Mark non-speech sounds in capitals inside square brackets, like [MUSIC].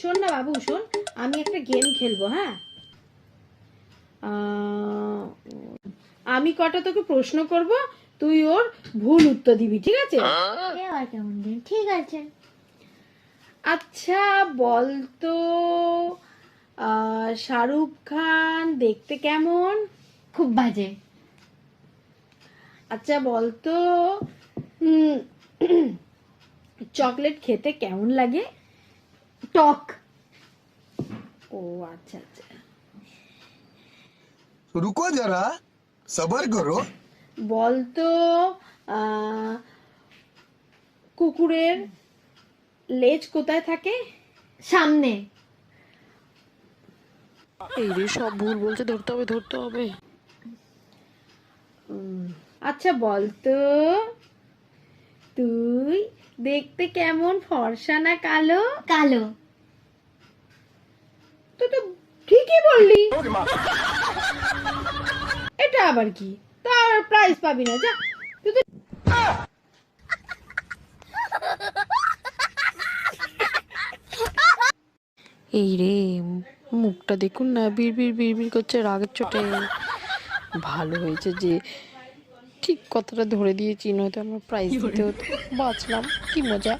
শোন না বাবু শোন আমি একটা গেম খেলব হ্যাঁ? আমি কটা তোকে প্রশ্ন করব তুই ওর ভুল উত্তর দিবি ঠিক আছে? ঠিক আছে। আচ্ছা বলতো আহ, শাহরুখ খান দেখতে কেমন? খুব বাজে। আচ্ছা বলতো উম, [CLEARS THROAT] চকলেট খেতে কেমন লাগে? টক ও আচ্ছা আচ্ছা। রুকো যারা সবার করো। বলতো কুকুরের লেজ কোথায় থাকে? সামনে। এই রে সব ভুল বলছে ধরতে হবে ধরতে হবে। আচ্ছা বলতো দেখতে কেমন? ফর্সা না কালো? কালো। তো তো ঠিকই বললি। এটা আবার কি? তার প্রাইজ পাবি না যা। তুই তো এই রে মুখটা দেখুন না বিড় বিড় বিড় করছে রাগের চোটে। ভালো হয়েছে যে ঠিক কথাটা ধরে দিয়েছি নয়তো আমরা প্রাইজ দিতে হতো। বাঁচলাম কি মজা।